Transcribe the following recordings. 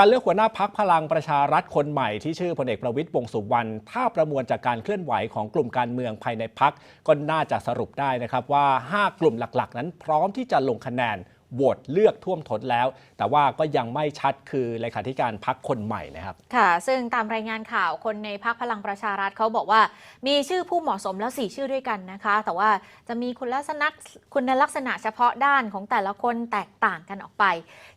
การเลือกหัวหน้าพักพลังประชารัฐคนใหม่ที่ชื่อพลเอกประวิตยวงสุวรรณถ้าประมวลจากการเคลื่อนไหวของกลุ่มการเมืองภายในพักก็น่าจะสรุปได้นะครับว่า 5 กลุ่มหลักๆ นั้นพร้อมที่จะลงคะแนน โหวตเลือกท่วมท้นแล้ว แต่ว่าก็ยังไม่ชัดคือเลขาธิการพักคนใหม่นะครับ ค่ะ ซึ่งตามรายงานข่าวคนในพักพลังประชารัฐเขาบอกว่า มีชื่อผู้เหมาะสมแล้ว 4 ชื่อด้วยกันนะคะ แต่ว่าจะมีคุณลักษณะคุณลักษณะเฉพาะด้านของแต่ละคนแตกต่างกันออกไป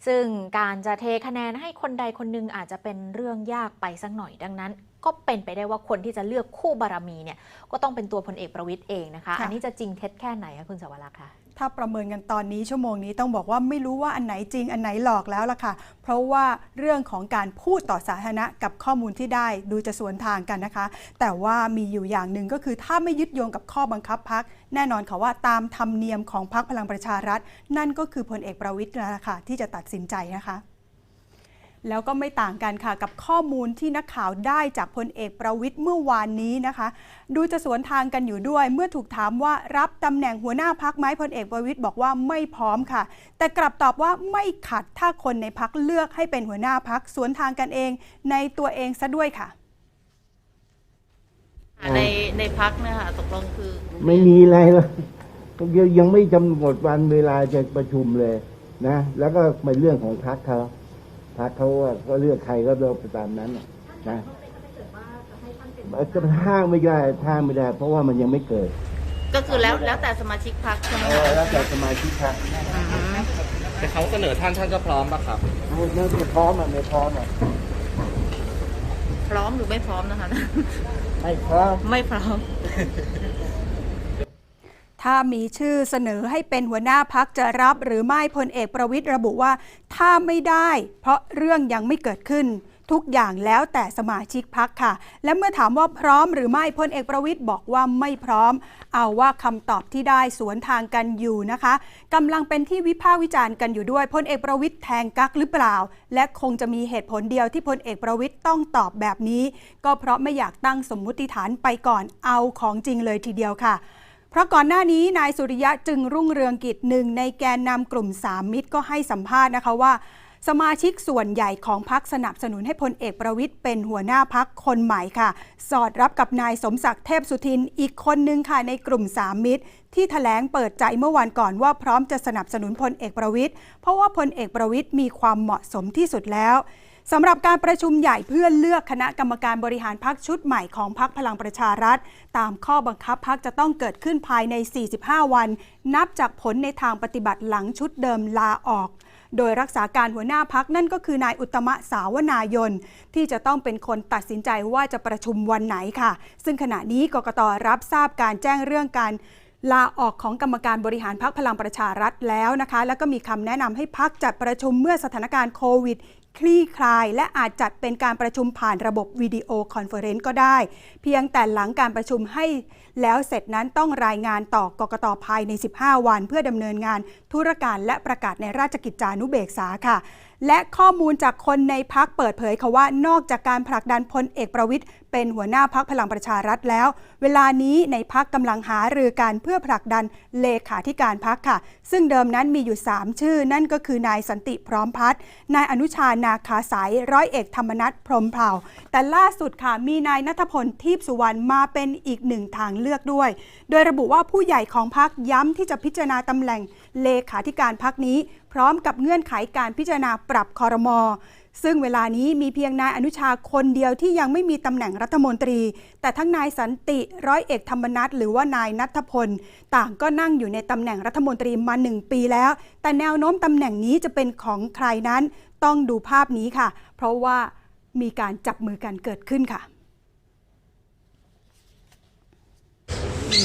ซึ่งการจะเทคะแนนให้คนใดคนหนึ่งอาจจะเป็นเรื่องยากไปสักหน่อยดังนั้นก็เป็นไปได้ว่าคนที่จะเลือกคู่บารมีเนี่ยก็ต้องเป็นตัวพลเอกประวิตยเองนะคะค่ะอันนี้จะจริงเท็จแค่ไหนคะคุณสวรักษ์คะ ถ้าประเมินกันตอนนี้ชั่วโมงนี้ต้องบอกว่าไม่รู้ว่าอันไหนจริงอันไหนหลอกแล้วล่ะค่ะ เพราะว่าเรื่องของการพูดต่อสาธารณะกับข้อมูลที่ได้ดูจะสวนทางกันนะคะ แต่ว่ามีอยู่อย่างหนึ่งก็คือถ้าไม่ยึดโยงกับข้อบังคับพัก แน่นอนค่ะว่าตามธรรมเนียมของพักพลังประชารัฐ นั่นก็คือพลเอกประวิตยนั่นแหละค่ะที่จะตัดสินใจนะคะ แล้วก็ไม่ต่างกันค่ะกับข้อมูลที่นักข่าวได้จากพลเอกประวิตยเมื่อวานนี้นะคะ ดูจะสวนทางกันอยู่ด้วย เมื่อถูกถามว่ารับตำแหน่งหัวหน้าพักไหมพลเอกประวิตยบอกว่าไม่พร้อมค่ะ แต่กลับตอบว่าไม่ขัดถ้าคนในพักเลือกให้เป็นหัวหน้าพักสวนทางกันเองในตัวเองซะด้วยค่ะในในพักเนี่ยค่ะตกลงคือ ไม่มีอะไรหรอกยังยังไม่กำหนดวันเวลาจะประชุมเลยนะ แล้วก็เป็นเรื่องของพักเขา พักเขาว่าก็เลือกใครก็เลือกไปตามนั้นน่ะนะจะห้างไม่ได้ห้างไม่ได้ เพราะว่ามันยังไม่เกิด ก็คือแล้วแล้วแต่สมาชิกพักใช่ไหมเออคะแล้วแต่สมาชิกพักแต่เขาเสนอท่านท่านก็พร้อมปะครับนั่นไม่พร้อมอะไม่พร้อมอะพร้อมหรือไม่พร้อมนะคะไม่พร้อมไม่พร้อม ถ้ามีชื่อเสนอให้เป็นหัวหน้าพักจะรับหรือไม่พลเอกประวิตยระบุว่า ถ้าไม่ได้ เพราะเรื่องยังไม่เกิดขึ้น ทุกอย่างแล้วแต่สมาชิกพักค่ะ และเมื่อถามว่าพร้อมหรือไม่พลเอกประวิตยบอกว่าไม่พร้อม เอาว่าคำตอบที่ได้สวนทางกันอยู่นะคะกำลังเป็นที่วิพากษ์วิจารณ์กันอยู่ด้วยพลเอกประวิตยแทงกักหรือเปล่า และคงจะมีเหตุผลเดียวที่พลเอกประวิตยต้องตอบแบบนี้ ก็เพราะไม่อยากตั้งสมมุติฐานไปก่อนเอาของจริงเลยทีเดียวค่ะ เพราะก่อนหน้านี้นายสุริยะจึงรุ่งเรืองกิจหนึ่งในแกนนำกลุ่มสามมิตรก็ให้สัมภาษณ์นะคะว่า สมาชิกส่วนใหญ่ของพักสนับสนุนให้พลเอกประวิตยเป็นหัวหน้าพักคนใหม่ค่ะ สอดรับกับนายสมศักดิ์เทพสุทินอีกคนหนึ่งค่ะในกลุ่มสามมิตร ที่แถลงเปิดใจเมื่อวันก่อนว่าพร้อมจะสนับสนุนพลเอกประวิตยเพราะว่าพลเอกประวิตยมีความเหมาะสมที่สุดแล้วสำหรับการประชุมใหญ่เพื่อเลือกคณะกรรมการบริหารพักชุดใหม่ของพักพลังประชารัฐ ตามข้อบังคับพักจะต้องเกิดขึ้นภายใน 45 วัน นับจากผลในทางปฏิบัติหลังชุดเดิมลาออก โดยรักษาการหัวหน้าพักนั่นก็คือนายอุตมะสาวนายน ที่จะต้องเป็นคนตัดสินใจว่าจะประชุมวันไหนค่ะ ซึ่งขณะนี้กกตรับทราบการแจ้งเรื่องการลาออกของกรรมการบริหารพักพลังประชารัฐแล้วนะคะ แล้วก็มีคำแนะนำให้พักจัดประชุมเมื่อสถานการณ์โควิดคลี่คลาย และอาจจัดเป็นการประชุมผ่านระบบวิดีโอคอนเฟอเรนซ์ก็ได้ เพียงแต่หลังการประชุมให้แล้วเสร็จนั้นต้องรายงานต่อกกตภายใน 15 วัน เพื่อดำเนินงานธุรการและประกาศในราชกิจจานุเบกษาค่ะ และข้อมูลจากคนในพักเปิดเผยค่ะว่านอกจากการผลักดันพลเอกประวิตยเป็นหัวหน้าพักพลังประชารัฐแล้ว เวลานี้ในพักกำลังหารือกันเพื่อผลักดันเลขาธิการพักค่ะ ซึ่งเดิมนั้นมีอยู่ 3 ชื่อ นั่นก็คือนายสันติพร้อมพัฒน์นายอนุชานาคาสายร้อยเอกธรรมนัฐพรหมเผ่า แต่ล่าสุดค่ะมีนายนัทพลทีพสุวรรณมาเป็นอีกหนึ่งทางเลือกด้วย โดยระบุว่าผู้ใหญ่ของพักย้ำที่จะพิจารณาตำแหน่งเลขาธิการพักนี้ พร้อมกับเงื่อนไขการพิจารณาปรับคอรมอซึ่งเวลานี้มีเพียงนายอนุชาคนเดียวที่ยังไม่มีตำแหน่งรัฐมนตรี แต่ทั้งนายสันติร้อยเอกธรรมนัฐหรือว่านายนัทพล ต่างก็นั่งอยู่ในตำแหน่งรัฐมนตรีมาหนึ่งปีแล้ว แต่แนวโน้มตำแหน่งนี้จะเป็นของใครนั้น ต้องดูภาพนี้ค่ะ เพราะว่ามีการจับมือกันเกิดขึ้นค่ะ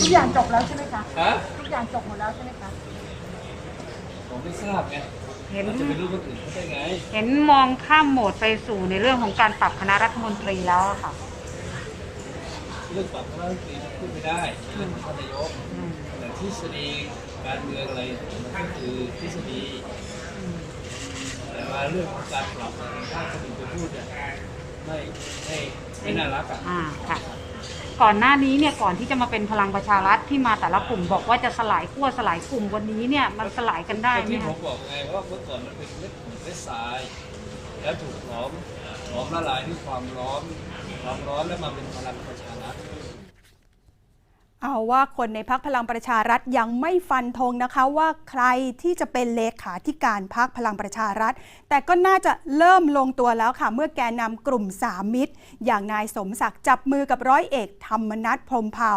ทุกอย่างจบแล้วใช่ไหมคะฮะทุกอย่างจบหมดแล้วใช่ไหมคะผมไม่ทราบไงเห็นเราจะไปรู้คนอื่นเขาได้ไง เห็นมองข้ามโหมดไปสู่ในเรื่องของการปรับคณะรัฐมนตรีแล้วอะค่ะ เรื่องปรับคณะรัฐมนตรีมันพูดไม่ได้เรื่องของท่านนายกแต่ทฤษฎีการเมืองอะไรมันก็คือทฤษฎีแต่ว่า เรื่องของการปรับอะไรถ้าคนอื่นไปพูดเนี่ยไม่ไม่ไม่น่ารักอะอ่าค่ะ ก่อนหน้านี้เนี่ยก่อนที่จะมาเป็นพลังประชารัฐที่มาแต่ละกลุ่มบอกว่าจะสลายขั้วสลายกลุ่มวันนี้เนี่ยมันสลายกันได้ก็ไหมที่ผคะมบอกไงว่าเมื่อก่อนมันเป็นเม็ดหินเม็ดทรายแต่แล้วถูกหลอมหลอมละลายด้วยความร้อนความร้อนแล้วมาเป็นพลังประชารัฐ เอาว่าคนในพักพลังประชารัฐยังไม่ฟันธงนะคะว่าใครที่จะเป็นเลขาธิการพักพลังประชารัฐ แต่ก็น่าจะเริ่มลงตัวแล้วค่ะ เมื่อแกนนำกลุ่มสามมิตร อย่างนายสมศักดิ์จับมือกับร้อยเอกธรรมนัฐพรมเผ่า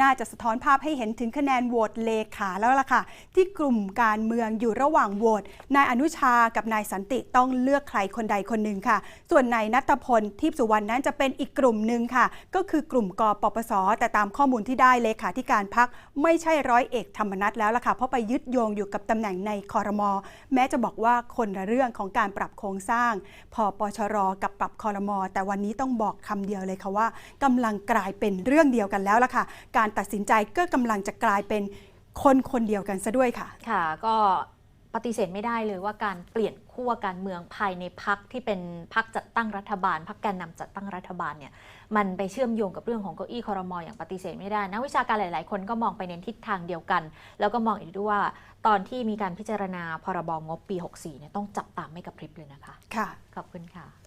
น่าจะสะท้อนภาพให้เห็นถึงคะแนนโหวตเลขาแล้วล่ะค่ะ ที่กลุ่มการเมืองอยู่ระหว่างโหวตนายอนุชากับนายสันติต้องเลือกใครคนใดคนหนึ่งค่ะ ส่วนนายนัทพลทิพย์สุวรรณนั้นจะเป็นอีกกลุ่มหนึ่งค่ะ ก็คือกลุ่มกปปส แต่ตามข้อมูลที่ได้เลขาธิการพักไม่ใช่ร้อยเอกธรรมนัฐแล้วล่ะค่ะ เพราะไปยึดโยงอยู่กับตำแหน่งในคอรมอแม้จะบอกว่าคนละเรื่องของการปรับโครงสร้าง พอปชรกับปรับคอรมอแต่วันนี้ต้องบอกคำเดียวเลยค่ะว่ากำลังกลายเป็นเรื่องเดียวกันแล้วล่ะค่ะ การตัดสินใจก็กำลังจะกลายเป็นคนคนเดียวกันซะด้วยค่ะ ค่ะ ก็ ปฏิเสธไม่ได้เลยว่าการเปลี่ยนขั้วการเมืองภายในพักที่เป็นพักจัดตั้งรัฐบาลพักแกนนำจัดตั้งรัฐบาลเนี่ยมันไปเชื่อมโยงกับเรื่องของเก้าอี้คอรมออย่างปฏิเสธไม่ได้นักวิชาการหลาย ๆ คนก็มองไปในทิศทางเดียวกัน แล้วก็มองอีกด้วยว่าตอนที่มีการพิจารณาพรบงบปี 64เนี่ยต้องจับตามไม่กระพริบเลยนะคะ ค่ะ ขอบคุณค่ะ